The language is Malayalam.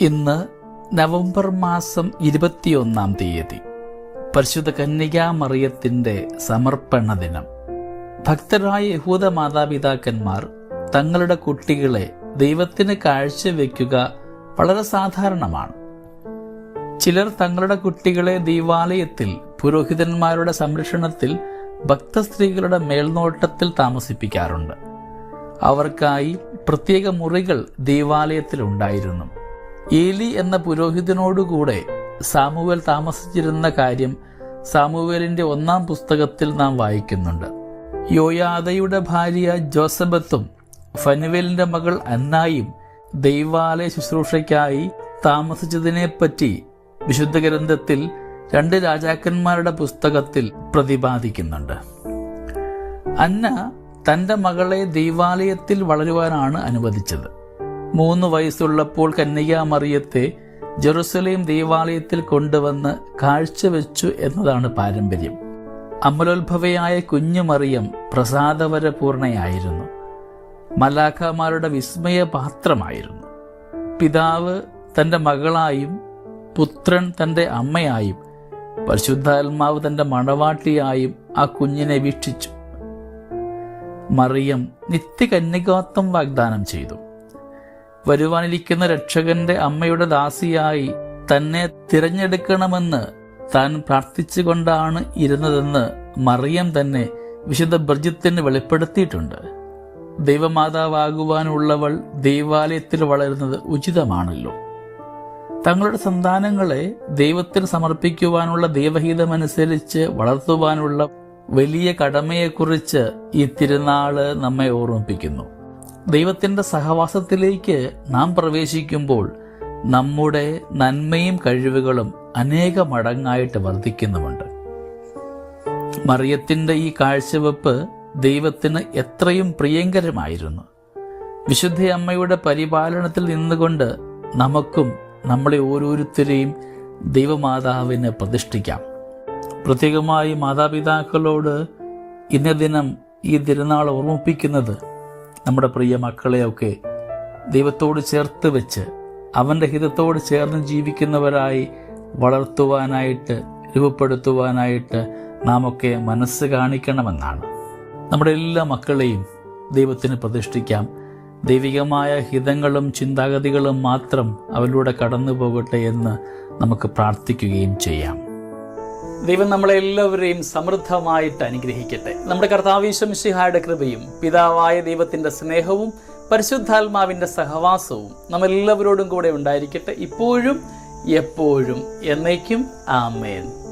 ഇന്ന് നവംബർ മാസം ഇരുപത്തിയൊന്നാം തീയതി. പരിശുദ്ധ കന്യകാമറിയത്തിന്റെ സമർപ്പണ ദിനം. ഭക്തരായ യഹൂദ മാതാപിതാക്കന്മാർ തങ്ങളുടെ കുട്ടികളെ ദൈവത്തിന് കാഴ്ചവെക്കുക വളരെ സാധാരണമാണ്. ചിലർ തങ്ങളുടെ കുട്ടികളെ ദൈവാലയത്തിൽ പുരോഹിതന്മാരുടെ സംരക്ഷണത്തിൽ ഭക്തസ്ത്രീകളുടെ മേൽനോട്ടത്തിൽ താമസിപ്പിക്കാറുണ്ട്. അവർക്കായി പ്രത്യേക മുറികൾ ദൈവാലയത്തിൽ ഉണ്ടായിരുന്നു ഏലി എന്ന പുരോഹിതനോടുകൂടെ സാമുവേൽ താമസിച്ചിരുന്ന കാര്യം സാമുവേലിന്റെ ഒന്നാം പുസ്തകത്തിൽ നാം വായിക്കുന്നുണ്ട്. യോയാദയുടെ ഭാര്യ ജോസബത്തും ഫനുവേലിന്റെ മകൾ അന്നായും ദൈവാലയ ശുശ്രൂഷയ്ക്കായി താമസിച്ചതിനെപ്പറ്റി വിശുദ്ധ ഗ്രന്ഥത്തിൽ രണ്ട് രാജാക്കന്മാരുടെ പുസ്തകത്തിൽ പ്രതിപാദിക്കുന്നുണ്ട്. അന്ന തന്റെ മകളെ ദൈവാലയത്തിൽ വളരുവാനാണ് അനുവദിച്ചത്. മൂന്ന് വയസ്സുള്ളപ്പോൾ കന്യകാമറിയത്തെ ജെറുസലേം ദേവാലയത്തിൽ കൊണ്ടുവന്ന് കാഴ്ചവെച്ചു എന്നതാണ് പാരമ്പര്യം. അമലോത്ഭവയായ കുഞ്ഞുമറിയം പ്രസാദവരപൂർണയായിരുന്നു. മലാഖമാരുടെ വിസ്മയപാത്രമായിരുന്നു. പിതാവ് തന്റെ മകളായും പുത്രൻ തന്റെ അമ്മയായും പരിശുദ്ധാത്മാവ് തന്റെ മണവാട്ടിയായും ആ കുഞ്ഞിനെ വീക്ഷിച്ചു. മറിയം നിത്യകന്യകാത്വം വാഗ്ദാനം ചെയ്തു. വരുവാനിരിക്കുന്ന രക്ഷകന്റെ അമ്മയുടെ ദാസിയായി തന്നെ തിരഞ്ഞെടുക്കണമെന്ന് താൻ പ്രാർത്ഥിച്ചുകൊണ്ടാണ് ഇരുന്നതെന്ന് മറിയം തന്നെ വിശുദ്ധ ബ്രജിത്തിന് വെളിപ്പെടുത്തിയിട്ടുണ്ട്. ദൈവമാതാവാകുവാനുള്ളവൾ ദൈവാലയത്തിൽ വളരുന്നത് ഉചിതമാണല്ലോ. തങ്ങളുടെ സന്താനങ്ങളെ ദൈവത്തിന് സമർപ്പിക്കുവാനുള്ള ദൈവഹിതമനുസരിച്ച് വളർത്തുവാനുള്ള വലിയ കടമയെക്കുറിച്ച് ഈ തിരുനാൾ നമ്മെ ഓർമ്മിപ്പിക്കുന്നു. ദൈവത്തിന്റെ സഹവാസത്തിലേക്ക് നാം പ്രവേശിക്കുമ്പോൾ നമ്മുടെ നന്മയും കഴിവുകളും അനേക മടങ്ങായിട്ട് വർദ്ധിക്കുന്നുമുണ്ട്. മറിയത്തിന്റെ ഈ കാഴ്ചവെപ്പ് ദൈവത്തിന് എത്രയും പ്രിയങ്കരമായിരുന്നു. വിശുദ്ധ അമ്മയുടെ പരിപാലനത്തിൽ നിന്നുകൊണ്ട് നമുക്കും നമ്മളെ ഓരോരുത്തരെയും ദൈവമാതാവിന് പ്രതിഷ്ഠിക്കാം. പ്രത്യേകമായി മാതാപിതാക്കളോട് ഇന്ന ദിനം ഈ തിരുനാൾ ഓർമ്മിപ്പിക്കുന്നത് നമ്മുടെ പ്രിയ മക്കളെയൊക്കെ ദൈവത്തോട് ചേർത്ത് വെച്ച് അവന്റെ ഹിതത്തോട് ചേർന്ന് ജീവിക്കുന്നവരായി വളർത്തുവാനായിട്ട് രൂപപ്പെടുത്തുവാനായിട്ട് നാം ഒക്കെ മനസ്സ് കാണിക്കണമെന്നാണ്. നമ്മുടെ എല്ലാ മക്കളെയും ദൈവത്തിന് പ്രതിഷ്ഠിക്കാം. ദൈവികമായ ഹിതങ്ങളും ചിന്താഗതികളും മാത്രം അവരിലൂടെ കടന്നു പോകട്ടെ എന്ന് നമുക്ക് പ്രാർത്ഥിക്കുകയും ചെയ്യാം. ദൈവം നമ്മളെ എല്ലാവരെയും സമൃദ്ധമായിട്ട് അനുഗ്രഹിക്കട്ടെ. നമ്മുടെ കർത്താവീശംഷിഹായുടെ കൃപയും പിതാവായ ദൈവത്തിന്റെ സ്നേഹവും പരിശുദ്ധാത്മാവിന്റെ സഹവാസവും നമ്മളെല്ലാവരോടും കൂടെ ഉണ്ടായിരിക്കട്ടെ. ഇപ്പോഴും എപ്പോഴും എന്നേക്കും. ആമേൻ.